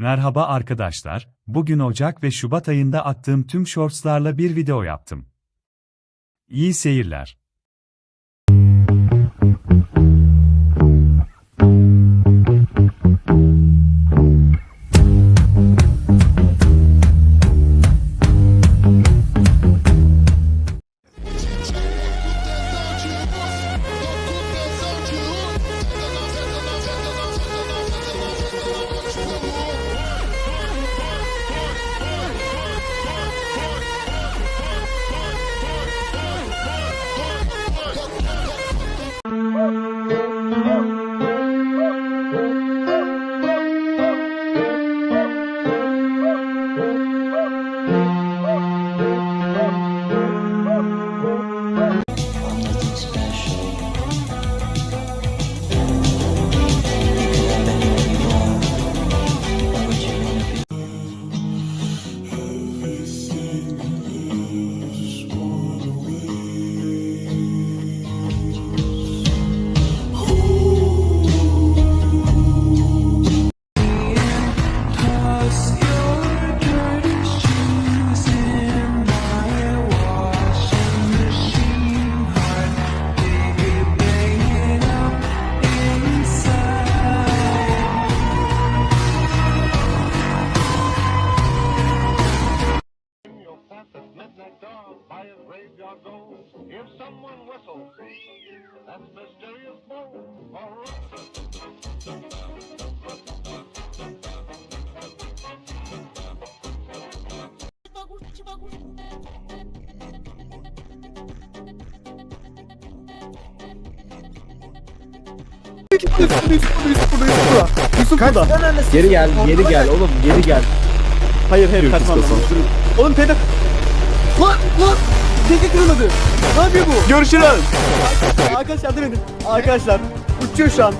Merhaba arkadaşlar, bugün Ocak ve Şubat ayında attığım tüm shortslarla bir video yaptım. İyi seyirler. That's mysterious bowl. All right. Yusuf burada. Geri gel, geri gel oğlum, geri gel. Hayır hayır kaçmam lazım. Oğlum pedal. Lan lan. Teki kırılmadı. Ne yapıyor bu? Görüşürüz. Arkadaşlar yardım edin. Arkadaşlar uçuyor şu an.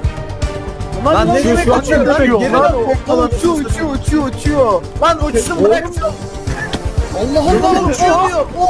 Lan, Lan ne demek uçuyor? uçuyor? Geri Lan lan, Lan uçuyor uçuyor uçuyor uçuyor. Lan uçsun bırak. Allah Allah uçuyor. Oh!